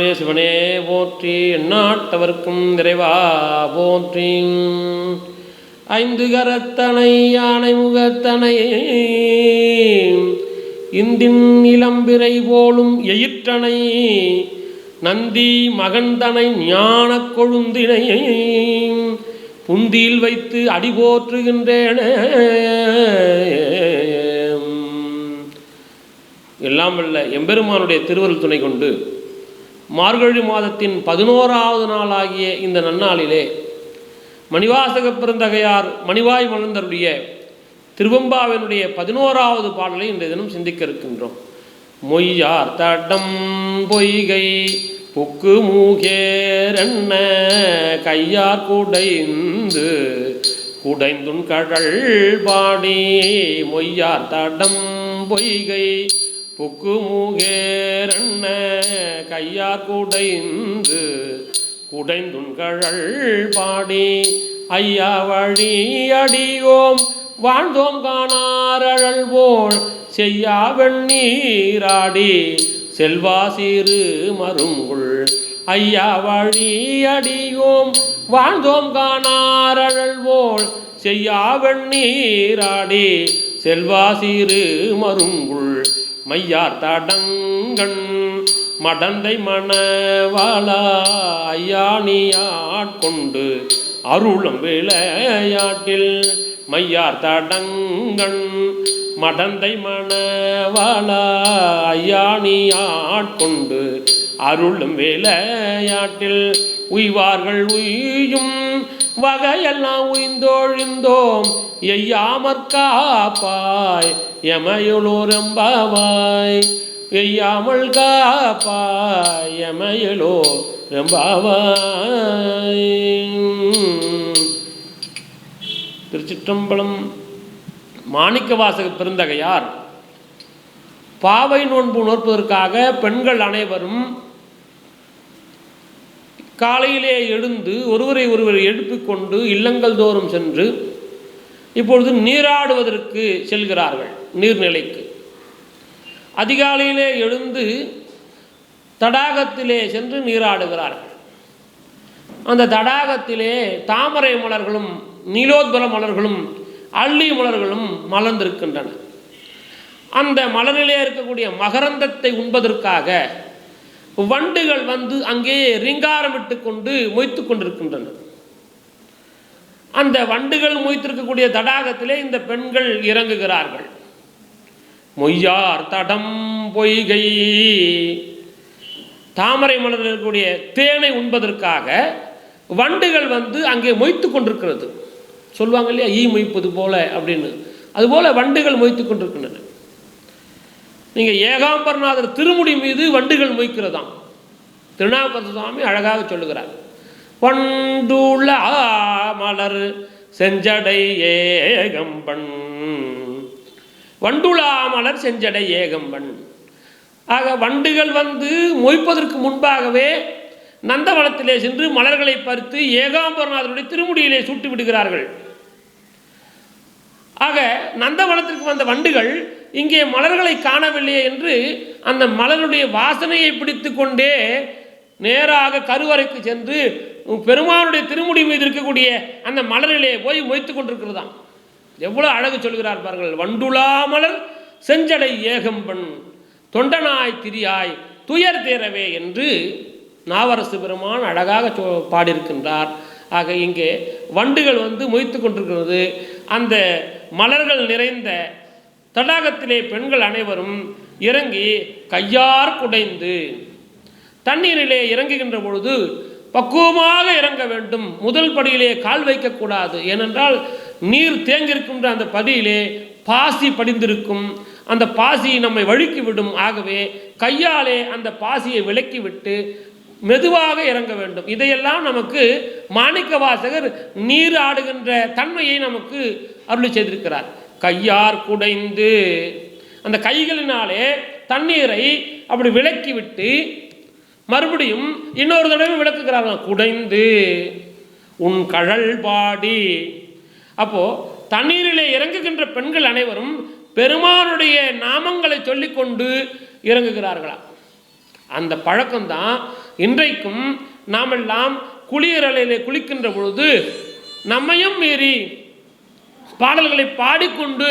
நாடுடைய சிவனே போற்றி எந்நாட்டவர்க்கும் நிறைவா போற்றி. ஐந்து கரத்தனை யானை முகத்தனை. இந்தின் இளம்பிரை போலும் எயிற்றனை. நந்தி மகந்தனை ஞானக் கொழுந்தினை. புந்தியில் வைத்து அடி போற்றுகின்றேன். எல்லாம் வல்ல எம்பெருமானுடைய திருவருள் துணை கொண்டு மார்கழி மாதத்தின் பதினோராவது நாளாகிய இந்த நன்னாளிலே மணிவாசக பெருந்தகையார் மணிவாய் மலர்ந்தருடைய திருவம்பாவினுடைய பதினோராவது பாடலை இன்றைய தினம் சிந்திக்க இருக்கின்றோம் மொய்யார் தடம் பொய்கை புக்கு மூகேரண்ண கையார் குடைந்து குடைந்துன் கடல் பாடி மொய்யார் தடம் பொய்கை புக்குமுகேரண்ண கையார் குடைந்து குடைந்துண்கழல் பாடி ஐயா வழி அடியோம் வாழ்ந்தோம் காணாரழல்வோள் செய்யா வெண்ணீராடி செல்வா சிறு மருங்குள் ஐயா வழி அடியோம் வாழ்ந்தோம் காணாரழல்வோள் செய்யா வெண்ணீராடி செல்வா சிறு மருங்குள் மையார் தடங்கண் மடந்தை மணவாளா ஐயாணியாட்கொண்டு அருளும் விளையாட்டில் மையார் தடங்கண் மடந்தை மணவாளா ஐயாணியாட்கொண்டு அருளும் விளையாட்டில் உய்வார்கள் உயும் வகையெல்லாம் உய்ந்தோழிந்தோம் எய்யாமற் காப்பாய் எமையுளோரம்பாவாய் பெய்யாமல் காப்பாய் எமையலோ ரெம்பாவாய் திருச்சிற்றம்பலம் மாணிக்கவாசக பெருந்தகையார் பாவை நோன்பு நோற்பதற்காக பெண்கள் அனைவரும் காலையிலே எழுந்து ஒருவரை ஒருவர் எழுப்பிக்கொண்டு இல்லங்கள் தோறும் சென்று இப்பொழுது நீராடுவதற்கு செல்கிறார்கள். நீர்நிலைக்கு. அதிகாலையிலே எழுந்து தடாகத்திலே சென்று நீராடுகிறார்கள். அந்த தடாகத்திலே தாமரை மலர்களும் நீலோத்பல மலர்களும் அள்ளி மலர்களும் மலர்ந்திருக்கின்றன. அந்த மலரிலே இருக்கக்கூடிய மகரந்தத்தை உண்பதற்காக வண்டுகள் வந்து அங்கே ரிங்காரமிட்டு கொண்டு மொய்த்து கொண்டிருக்கின்றன. அந்த வண்டுகள் மொய்த்திருக்கக்கூடிய தடாகத்திலே இந்த பெண்கள் இறங்குகிறார்கள். மொய்யார் தடம் பொய்கை. தாமரை மலரில் இருக்கக்கூடிய தேனை உண்பதற்காக வண்டுகள் வந்து அங்கே மொய்த்து கொண்டிருக்கிறது. சொல்லுவாங்க இல்லையா? ஈ மொய்ப்பது போல அப்படின்னு. அதுபோல வண்டுகள் மொய்த்து கொண்டிருக்கின்றன. நீங்கள் ஏகாம்பரநாதர் திருமுடி மீது வண்டுகள் மொய்க்கிறதாம். திருநாவுக்கரசு சுவாமி அழகாக சொல்லுகிறார். வண்டுள மலர் செஞ்சடை ஏகம்பன் வண்டுலா மலர் செஞ்சடை ஏகம்பன் ஆக வண்டுகள் வந்து மொய்ப்பதற்கு முன்பாகவே நந்தவனத்திலே சென்று மலர்களை பறித்து ஏகாம்பரநாதருடைய திருமுடியிலே சூட்டி விடுகிறார்கள் ஆக நந்தவனத்திற்கு வந்த வண்டுகள் இங்கே மலர்களை காணவில்லையே என்று அந்த மலருடைய வாசனையை பிடித்து கொண்டே நேராக கருவறைக்கு சென்று பெருமானுடைய திருமுடி மீது இருக்கக்கூடிய அந்த மலரிலே போய் மொய்த்து கொண்டிருக்கிறதாம். எவ்வளோ அழகு சொல்கிறார் பாருங்கள். வண்டுலா மலர் செஞ்சடை ஏகம்பன் தொண்டனாய் திரியாய் துயர் தேரவே என்று நாவரசு பெருமான் அழகாக சொ பாடியிருக்கின்றார். ஆக இங்கே வண்டுகள் வந்து மொய்த்து கொண்டிருக்கிறது. அந்த மலர்கள் நிறைந்த தடாகத்திலே பெண்கள் அனைவரும் இறங்கி கையார் குடைந்து தண்ணீரிலே இறங்குகின்ற பொழுது பக்குவமாக இறங்க வேண்டும். முதல் படியிலே கால் வைக்கக்கூடாது. ஏனென்றால் நீர் தேங்கியிருக்கின்ற அந்த பதியிலே பாசி படிந்திருக்கும். அந்த பாசி நம்மை வழுக்கி விடும். ஆகவே கையாலே அந்த பாசியை விலக்கிவிட்டு மெதுவாக இறங்க வேண்டும். இதையெல்லாம் நமக்கு மாணிக்க வாசகர் நீர் ஆடுகின்ற தன்மையை நமக்கு அருள் செய்திருக்கிறார். கையார் குடைந்து அந்த கைகளினாலே தண்ணீரை அப்படி விலக்கிவிட்டு மறுபடியும் இன்னொரு தடவை விளக்குகிறார்கள் குடைந்து உன் கழல் பாடி அப்போது தண்ணீரிலே இறங்குகின்ற பெண்கள் அனைவரும் பெருமானுடைய நாமங்களை சொல்லிக்கொண்டு இறங்குகிறார்களா? அந்த பழக்கம்தான் இன்றைக்கும் நாமெல்லாம் குளியரலையிலே குளிக்கின்ற பொழுது நம்மையும் மீறி பாடல்களை பாடிக்கொண்டு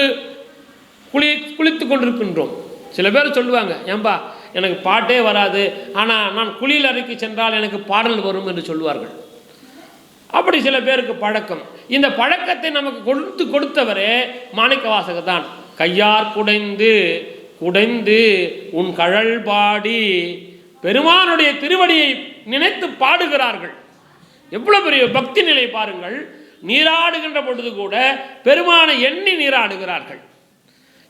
குளி குளித்து கொண்டிருக்கின்றோம். சில பேர் சொல்லுவாங்க ஏன்பா எனக்கு பாட்டே வராது. ஆனால் நான் குளியல் அறைக்கு சென்றால் எனக்கு பாடல் வரும் என்று சொல்லுவார்கள். அப்படி சில பேருக்கு பழக்கம். இந்த பழக்கத்தை நமக்கு கொடுத்து கொடுத்தவரே மாணிக்க வாசகர் தான். கையார் குடைந்து குடைந்து உன் கழல் பாடி பெருமானுடைய திருவடியை நினைத்து பாடுகிறார்கள். எவ்வளவு பெரிய பக்தி நிலை பாருங்கள். நீராடுகின்ற பொழுது கூட பெருமானை எண்ணி நீராடுகிறார்கள்.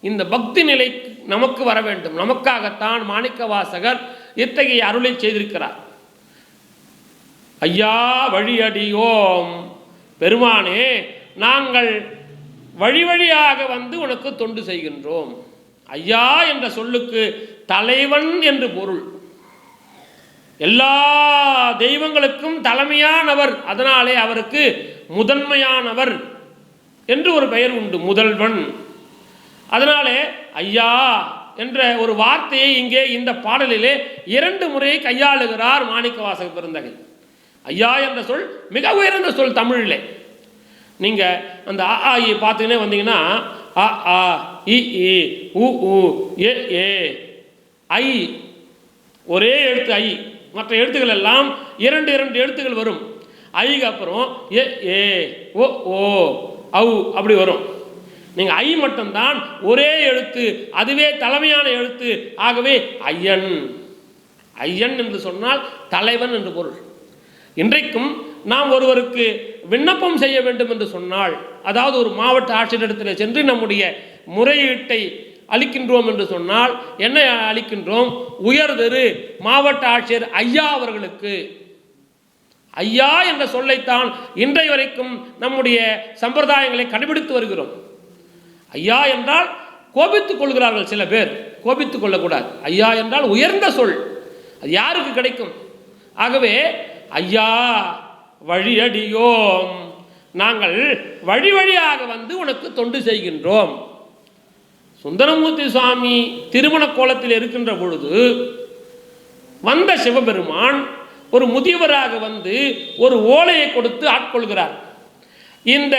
இந்த பக்தி நிலை நமக்கு வர வேண்டும். நமக்காகத்தான் மாணிக்க வாசகர் இத்தகைய அருளை செய்திருக்கிறார். ஐயா வழியடியோம். பெருமானே நாங்கள் வழி வழியாக வந்து உனக்கு தொண்டு செய்கின்றோம். ஐயா என்ற சொல்லுக்கு தலைவன் என்று பொருள். எல்லா தெய்வங்களுக்கும் தலைமையானவர் அதனாலே அவருக்கு முதன்மையானவர் என்று ஒரு பெயர் உண்டு முதல்வன். அதனாலே ஐயா என்ற ஒரு வார்த்தையை இங்கே இந்த பாடலிலே இரண்டு முறை கையாளுகிறார் மாணிக்கவாசக பெருந்தகை. ஐயா என்ற சொல் மிக உயர்ந்த சொல் தமிழில். நீங்கள் அந்த அ ஆ இ பார்த்தீங்கன்னே வந்தீங்கன்னா அ ஆ இ இ உ உ ஏ ஏ ஐ ஒரே எழுத்து ஐ. மற்ற எழுத்துக்கள் எல்லாம் இரண்டு இரண்டு எழுத்துக்கள் வரும். ஐக்கு அப்புறம் ஏ ஏ ஓ ஓ ஔ அப்படி வரும். நீங்கள் ஐ மட்டும்தான் ஒரே எழுத்து அதுவே தலைமையான எழுத்து. ஆகவே ஐயன். ஐயன் என்று சொன்னால் தலைவன் என்று பொருள். இன்றைக்கும் நாம் ஒருவருக்கு விண்ணப்பம் செய்ய வேண்டும் என்று சொன்னால் அதாவது ஒரு மாவட்ட ஆட்சியரிடத்தில் சென்று நம்முடைய முறையீட்டை அளிக்கின்றோம் என்று சொன்னால் என்ன அளிக்கின்றோம்? உயர்திரு மாவட்ட ஆட்சியர் ஐயா அவர்களுக்கு. ஐயா என்ற சொல்லைத்தான் இன்றைய வரைக்கும் நம்முடைய சம்பிரதாயங்களை கடைபிடித்து வருகிறோம். ஐயா என்றால் கோபித்துக் கொள்கிறார்கள் சில பேர். கோபித்துக் கொள்ளக்கூடாது. ஐயா என்றால் உயர்ந்த சொல். அது யாருக்கு கிடைக்கும்? ஆகவே ஐயா வழியடியோம். நாங்கள் வழி வழியாக வந்து உனக்கு தொண்டு செய்கின்றோம். சுந்தரமூர்த்தி சுவாமி திருமண கோலத்தில் இருக்கின்ற பொழுது வந்த சிவபெருமான் ஒரு முதியவராக வந்து ஒரு ஓலையை கொடுத்து ஆட்கொள்கிறார். இந்த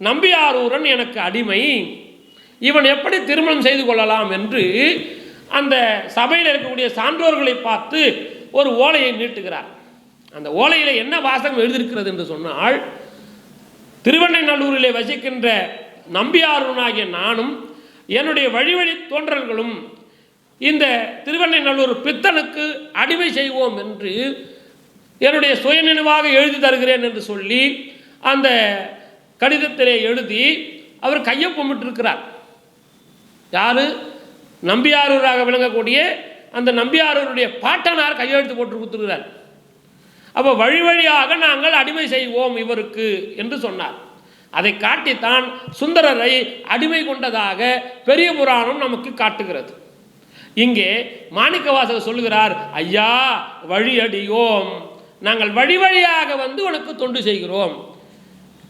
நம்பியாரூரன் எனக்கு அடிமை. இவன் எப்படி திருமணம் செய்து கொள்ளலாம் என்று அந்த சபையில் இருக்கக்கூடிய சான்றோர்களை பார்த்து ஒரு ஓலையை நீட்டுகிறார். அந்த ஓலையில் என்ன வாசகம் எழுதியிருக்கிறது என்று சொன்னால் திருவண்ணைநல்லூரிலே வசிக்கின்ற நம்பியாருனாகிய நானும் என்னுடைய வழி வழி தோன்றல்களும் இந்த திருவண்ணைநல்லூர் பித்தனுக்கு அடிமை செய்வோம் என்று என்னுடைய சுயநினைவாக எழுதி தருகிறேன் என்று சொல்லி அந்த கடிதத்திலே எழுதி அவர் கையொப்பமிட்டிருக்கிறார் யார்? நம்பியாரூராக விளங்கக்கூடிய அந்த நம்பியாரூருடைய பாட்டனார் கையெழுத்து போட்டு கொடுத்துருக்கிறார். அப்போ வழி வழியாக நாங்கள் அடிமை செய்வோம் இவருக்கு என்று சொன்னார். அதை காட்டித்தான் சுந்தரரை அடிமை கொண்டதாக பெரிய புராணம் நமக்கு காட்டுகிறது. இங்கே மாணிக்கவாசகர் சொல்லுகிறார் ஐயா வழியடியோம் நாங்கள் வழி வழியாக வந்து உனக்கு தொண்டு செய்கிறோம்.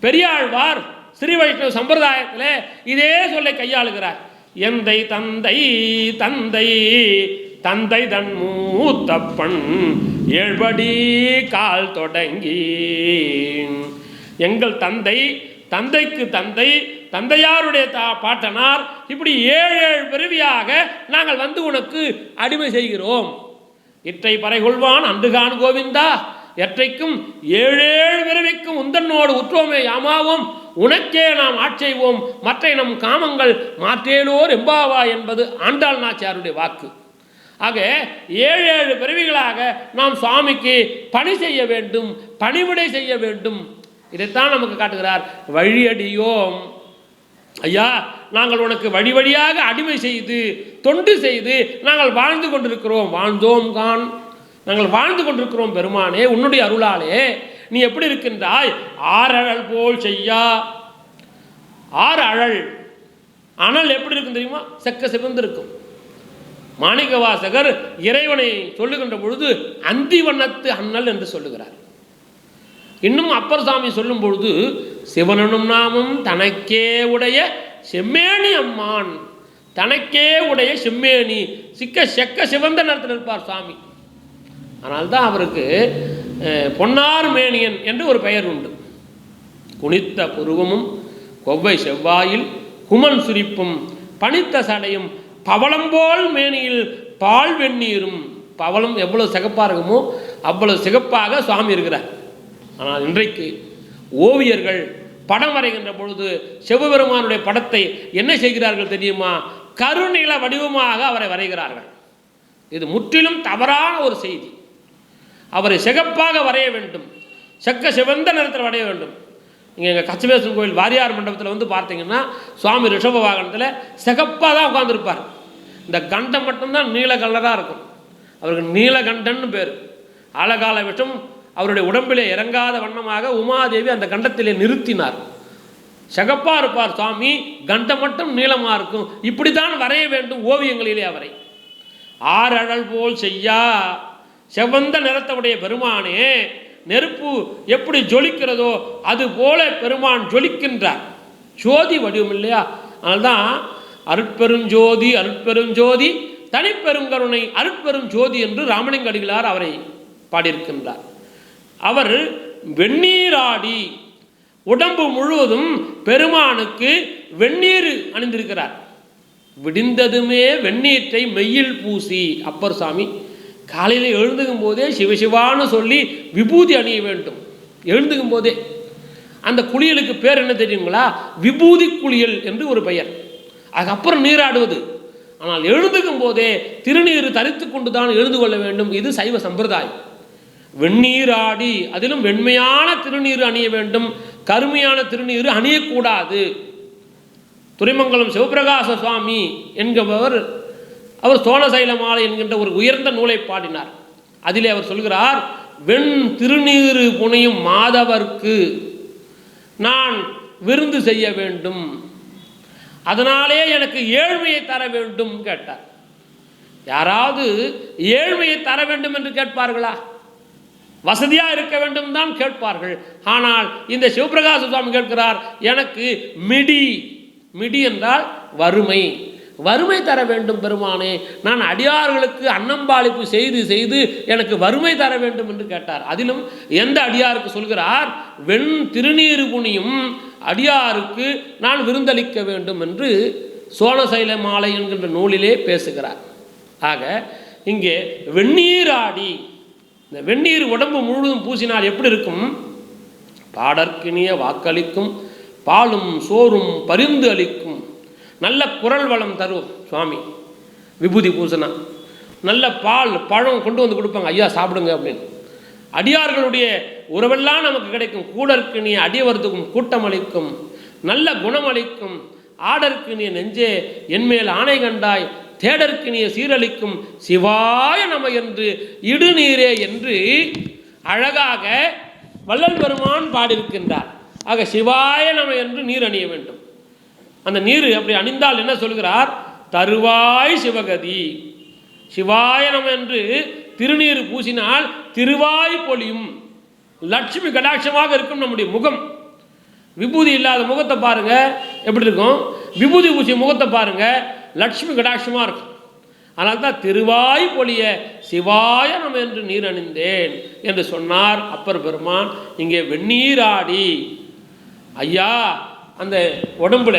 பெரியாழ்வார் ஸ்ரீ வைஷ்ணவ சம்பிரதாயத்தில் இதே சொல்லை கையாளுகிறார். எந்தை தந்தை தந்தை தந்தை தன் மூத்தப்பன் ஏழ்படி கால் தொடங்கி. எங்கள் தந்தை தந்தைக்கு தந்தை தந்தையாருடைய தா பாட்டனார் இப்படி ஏழு ஏழு பிறவியாக நாங்கள் வந்து உனக்கு அடிமை செய்கிறோம். இற்றை பறைகொள்வான் அன்றுகான் கோவிந்தா எற்றைக்கும் ஏழேழு பிறவிக்கும் உந்தன்னோடு உற்றோமே யாமாவும் உனக்கே நாம் ஆட்செய்வோம் மற்ற நம் காமங்கள் மாற்றேலோர் எம்பாவா என்பது ஆண்டாள் நாச்சியாருடைய வாக்கு. ஆக ஏழு ஏழு பிறவிகளாக நாம் சுவாமிக்கு பணி செய்ய வேண்டும் பணிவிடை செய்ய வேண்டும். இதைத்தான் நமக்கு காட்டுகிறார். வழியடியோம். ஐயா நாங்கள் உனக்கு வழி வழியாக அடிமை செய்து தொண்டு செய்து நாங்கள் வாழ்ந்து கொண்டிருக்கிறோம். வாழ்ந்தோம் கான். நாங்கள் வாழ்ந்து கொண்டிருக்கிறோம் பெருமானே உன்னுடைய அருளாலே. நீ எப்படி இருக்கின்றாய்? ஆறழல் போல் செய்யா. ஆறு அழல். அனல் எப்படி இருக்கும் தெரியுமா? செக்க சிவந்து இருக்கும் மாணிக்க வாசகர் இறைவனை சொல்லுகின்ற பொழுது அந்தி வண்ணத்து அண்ணல் என்று சொல்லுகிறார். இன்னும் அப்பர் சாமி சொல்லும் பொழுது சிவனனும் நாமும் தனக்கே உடைய செம்மேனி அம்மான் தனக்கே உடைய செம்மேனி சிக்க செக்க சிவந்த நிறத்தில் இருப்பார் சாமி. அதனால்தான் அவருக்கு பொன்னார் மேனியன் என்று ஒரு பெயர் உண்டு. குனித்த புருவமும் கொவ்வை செவ்வாயில் குமன் சுரிப்பும் பனித்த சடையும் பவளம்போல் மேனியில் பால் வெந்நீரும். பவளம் எவ்வளோ சிகப்பாக இருக்குமோ அவ்வளோ சிகப்பாக சுவாமி இருக்கிறார். ஆனால் இன்றைக்கு ஓவியர்கள் படம் வரைகின்ற பொழுது சிவபெருமானுடைய படத்தை என்ன செய்கிறார்கள் தெரியுமா? கருநில வடிவமாக அவரை வரைகிறார்கள். இது முற்றிலும் தவறான ஒரு செய்தி. அவரை சிகப்பாக வரைய வேண்டும். செக்க சிவந்த நிறத்தில் வரைய வேண்டும். நீங்கள் எங்கள் கச்சவேசன் கோயில் வாரியார் மண்டபத்தில் வந்து பார்த்தீங்கன்னா சுவாமி ரிஷப வாகனத்தில் சிகப்பாக தான் உட்காந்துருப்பார் இந்த கண்டம் மட்டும்தான் நீல கலராக இருக்கும். அவருக்கு நீலகண்டன்னு பேர். அழகால விஷம் அவருடைய உடம்பிலே இறங்காத வண்ணமாக உமாதேவி அந்த கண்டத்திலே நிறுத்தினார். சிகப்பாக இருப்பார் சுவாமி கண்டம் மட்டும் நீளமாக இருக்கும். இப்படித்தான் வரைய வேண்டும் ஓவியங்களிலே அவரை. ஆறழல் போல் செய்யா செவந்த நிறத்தவுடைய பெருமானே நெருப்பு எப்படி ஜொலிக்கிறதோ அது போல பெருமான் ஜொலிக்கின்றார். ஜோதி வடிவம் இல்லையா? அதனால்தான் அருட்பெருஞ்சோதி அருட்பெருஞ்சோதி தனிப்பெருங்கருணை அருட்பெரும் ஜோதி என்று ராமலிங்க அடிகளார் அவரை பாடியிருக்கின்றார். அவர் வெந்நீராடி உடம்பு முழுவதும் பெருமானுக்கு வெந்நீர் அணிந்திருக்கிறார். விடிந்ததுமே வெந்நீற்றை மெய்யில் பூசி அப்பர் சாமி காலையில் எழுந்துக்கும் போதே சிவசிவான்னு சொல்லி விபூதி அணிய வேண்டும். எழுந்துக்கும் போதே அந்த குளியலுக்கு பேர் என்ன தெரியுங்களா? விபூதி குளியல் என்று ஒரு பெயர். அதுக்கப்புறம் நீராடுவது. ஆனால் எழுந்துக்கும் போதே திருநீர் தரித்து கொண்டு தான் எழுந்து கொள்ள வேண்டும். இது சைவ சம்பிரதாயம். வெந்நீராடி அதிலும் வெண்மையான திருநீர் அணிய வேண்டும். கருமையான திருநீர் அணியக்கூடாது. துறைமங்கலம் சிவபிரகாச சுவாமி என்கிறவர் அவர் சோழசைல மாலை என்கின்ற ஒரு உயர்ந்த நூலை பாடினார். அதிலே அவர் சொல்கிறார் வெண் திருநீறு புனையும் மாதவர்க்கு நான் விருந்து செய்ய வேண்டும். அதனாலே எனக்கு ஏழ்மையை தர வேண்டும் கேட்டார். யாராவது ஏழ்மையை தர வேண்டும் என்று கேட்பார்களா? வசதியாக இருக்க வேண்டும் தான் கேட்பார்கள். ஆனால் இந்த சிவபிரகாச சுவாமி கேட்கிறார் எனக்கு மிடி. மிடி என்றால் வறுமை. வறுமை தர வேண்டும் பெருமானே. நான் அடியார்களுக்கு அன்னம்பாளிப்பு செய்து செய்து எனக்கு வறுமை தர வேண்டும் என்று கேட்டார். அதிலும் எந்த அடியாருக்கு சொல்கிறார்? வெண் திருநீறு புனியும் அடியாருக்கு நான் விருந்தளிக்க வேண்டும் என்று சோழசைல மாலை என்கின்ற நூலிலே பேசுகிறார். ஆக இங்கே வெந்நீராடி இந்த வெந்நீர் உடம்பு முழுவதும் பூசினால் எப்படி இருக்கும்? பாடற்கினிய வாக்களிக்கும் பாலும் சோறும் பரிந்து அளிக்கும். நல்ல குரல் வளம் தரும் சுவாமி. விபூதி பூசனா. நல்ல பால் பழம் கொண்டு வந்து கொடுப்பாங்க. ஐயா சாப்பிடுங்க அப்படின்னு. அடியார்களுடைய உறவெல்லாம் நமக்கு கிடைக்கும். கூடற்கு நீ அடியவர்த்துக்கும் கூட்டம் அளிக்கும். நல்ல குணம் அளிக்கும். ஆடற்கு நீ நெஞ்சே என்மேல் ஆணை கண்டாய். தேடற்கு நீ சீரழிக்கும். சிவாய நம என்று இடுநீரே என்று அழகாக வள்ளல் பெருமான் பாடியிருக்கின்றார். ஆக சிவாய நம என்று நீர் அணிய வேண்டும். அந்த நீர் அப்படி அணிந்தால் என்ன சொல்கிறார் தருவாய் சிவகதி. சிவாயனம் என்று திருநீர் பூசினால் திருவாய் பொழியும். லட்சுமி கடாட்சமாக இருக்கும் நம்முடைய முகம். விபூதி இல்லாத முகத்தை பாருங்க. எப்படி இருக்கும்? விபூதி பூசிய முகத்தை பாருங்க. லட்சுமி கடாட்சமாக இருக்கும். அதனால தான் திருவாய் பொழிய சிவாயனம் என்று நீர் அணிந்தேன் என்று சொன்னார் அப்பர் பெருமான். இங்கே வெந்நீராடி. ஐயா அந்த உடம்புல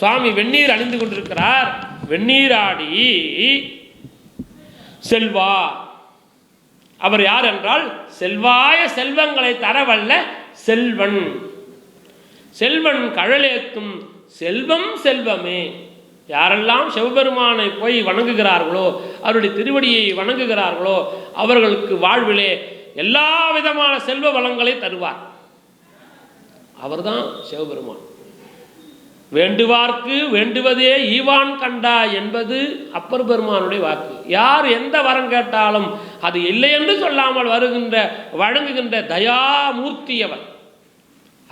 சுவாமி வெந்நீர் அணிந்து கொண்டிருக்கிறார். வெந்நீராடி செல்வா அவர் யார் என்றால் செல்வாய செல்வங்களை தரவல்ல செல்வன். செல்வன் கழலேத்தும் செல்வம் செல்வமே. யாரெல்லாம் சிவபெருமானை போய் வணங்குகிறார்களோ அவருடைய திருவடியை வணங்குகிறார்களோ அவர்களுக்கு வாழ்விலே எல்லா விதமான செல்வ வளங்களை தருவார். அவர்தான் சிவபெருமான். வேண்டுவார்க்கு வேண்டுவதே ஈவான் கண்டா என்பது அப்பர் பெருமானுடைய வாக்கு. யார் எந்த வரம் கேட்டாலும் அது இல்லை என்று சொல்லாமல் வருகின்ற வழங்குகின்ற தயாமூர்த்தியவர்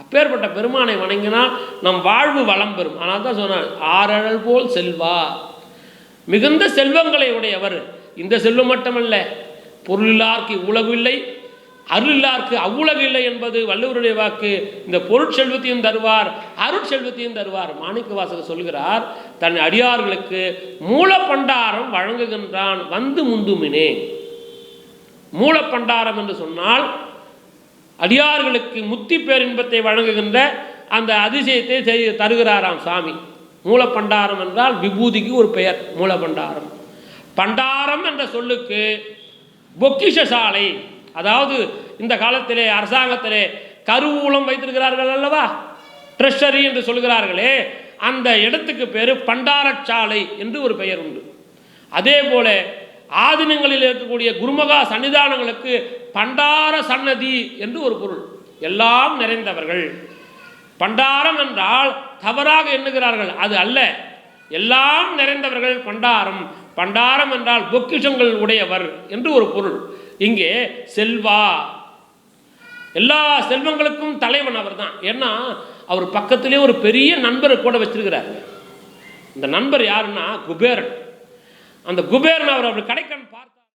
அப்பேற்பட்ட பெருமானை வணங்கினால் நம் வாழ்வு வளம் பெறும். ஆனால் தான் சொன்னார் ஆறழல் போல் செல்வா. மிகுந்த செல்வங்களை உடையவர். இந்த செல்வம் மட்டுமல்ல பொருளில்லார்க்கு உலகு இல்லை. அருளில்லார்க்கு அவ்வுலகு இல்லை என்பது வள்ளுவருடைய வாக்கு. இந்த பொருட்செல்வத்தையும் தருவார் அருட்செல்வத்தையும் தருவார். மாணிக்க வாசகர் சொல்கிறார் தன் அடியார்களுக்கு மூலப்பண்டாரம் வழங்குகின்றான் வந்து முந்துமினே. மூலப்பண்டாரம் என்று சொன்னால் அடியார்களுக்கு முத்தி பேரின்பத்தை வழங்குகின்ற அந்த அதிசயத்தை செய்ய தருகிறாராம் சாமி. மூலப்பண்டாரம் என்றால் விபூதிக்கு ஒரு பெயர் மூலப்பண்டாரம். பண்டாரம் என்ற சொல்லுக்கு பொக்கிஷ சாலை அதாவது இந்த காலத்திலே அரசாங்கத்திலே கருவூலம் வைத்திருக்கிறார்கள் அல்லவா? ட்ரெஷரி என்று சொல்கிறார்களே அந்த இடத்துக்கு பேர் பண்டாரச்சாலை என்று ஒரு பெயர் உண்டு. அதே போல ஆதினங்களில் இருக்கக்கூடிய குருமகா சன்னிதானங்களுக்கு பண்டார சன்னதி என்று ஒரு பொருள். எல்லாம் நிறைந்தவர்கள். பண்டாரம் என்றால் தவறாக எண்ணுகிறார்கள் அது அல்ல. எல்லாம் நிறைந்தவர்கள் பண்டாரம். பண்டாரம் என்றால் பொக்கிஷங்கள் உடையவர் என்று ஒரு பொருள். இங்கே செல்வா. எல்லா செல்வங்களுக்கும் தலைவன் அவர் தான் ஏன்னா அவர் பக்கத்திலே ஒரு பெரிய நண்பரை கூட வச்சிருக்கிறார். இந்த நண்பர் யாருன்னா குபேரன். அந்த குபேரன் அவர் அவர் கடைக்கன் பார்த்து